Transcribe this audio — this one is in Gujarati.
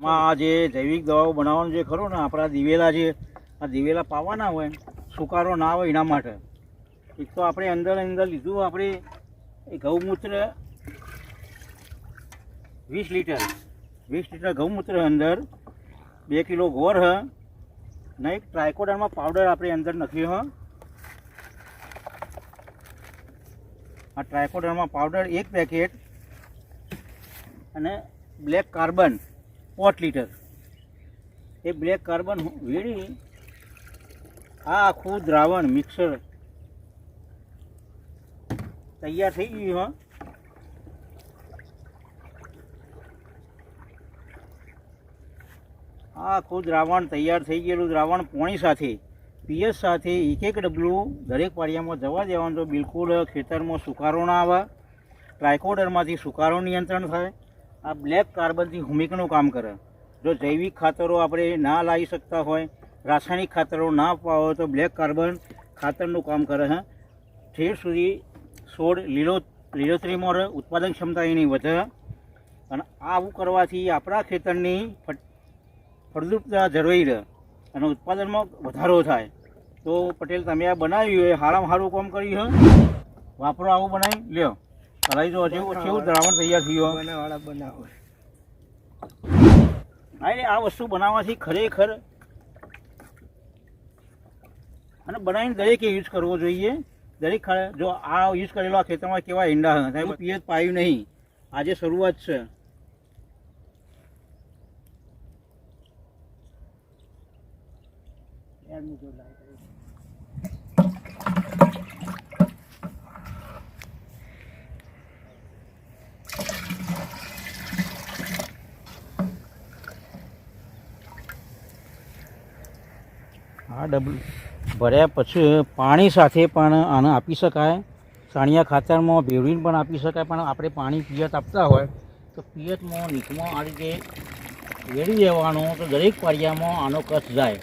આમાં આ જે જૈવિક દવાઓ બનાવવાનું જે ખરું ને, આપણા દિવેલા જે, આ દિવેલા પાવાના હોય, સુકારો ના હોય એના માટે. એક તો આપણે અંદર અંદર લીધું આપણે એ ગૌમૂત્ર વીસ લીટર વીસ લીટર ગૌમૂત્ર અંદર, બે કિલો ગોળ હ, ને એક ટ્રાયકોડામાં પાવડર આપણે અંદર નાખ્યો હ. આ ટ્રાયકોડરમાં પાવડર એક પેકેટ અને બ્લેક કાર્બન પોટ લીટર. એ બ્લેક કાર્બન વેડી આ આખું દ્રાવણ મિક્સર તૈયાર થઈ ગયું હા. આખું દ્રાવણ તૈયાર થઈ ગયેલું દ્રાવણ પોણી સાથે પીએસ સાથે એક એક ડબલું દરેક પાળિયામાં જવા દેવાનું તો બિલકુલ ખેતરમાં સુકારો ના આવે ટ્રાયકોડરમાંથી સુકારો નિયંત્રણ થાય આ બ્લેક કાર્બનથી હુમિકનું કામ કરે. જો જૈવિક ખાતરો આપણે ના લાવી શકતા હોય, રાસાયણિક ખાતરો ના અપાવો હોય તો બ્લેક કાર્બન ખાતરનું કામ કરે છે ઠેર સુધી છોડ લીલો લીલોતરીમાં રહે, ઉત્પાદન ક્ષમતા એની વધે. અને આવું કરવાથી આપણા ખેતરની ફળદ્રુપતા જળવાઈ રહે અને ઉત્પાદનમાં વધારો થાય. તો પટેલ, તમે આ બનાવ્યું એ સારામાં સારું કામ કર્યું છે વાપરો આવું બનાવી, લ્યો. કરાવી જો જેવું કેવું દ્રાવણ તૈયાર થયું. બનાવાળા બનાવો. એટલે આ વસ્તુ બનાવવાથી ખરેખર અને બનાવીને દરેકે યુઝ કરવો જોઈએ. દરેક જો આ યુઝ કરેલો આ ખેતરમાં કેવા ઈંડા સાહેબ પિયત પાયું નહીં. આજે શરૂઆત છે. આ ડબલ ભર્યા પછી પાણી સાથે પણ આને આપી શકાય. સાણિયા ખાતરમાં ભેળવીને પણ આપી શકાય, પણ આપણે પાણી પિયત આપતા હોય તો પિયતમાં નીચમાં આ રીતે વેળી દેવાનું તો દરેક પારિયામાં આનો કચ્છ જાય.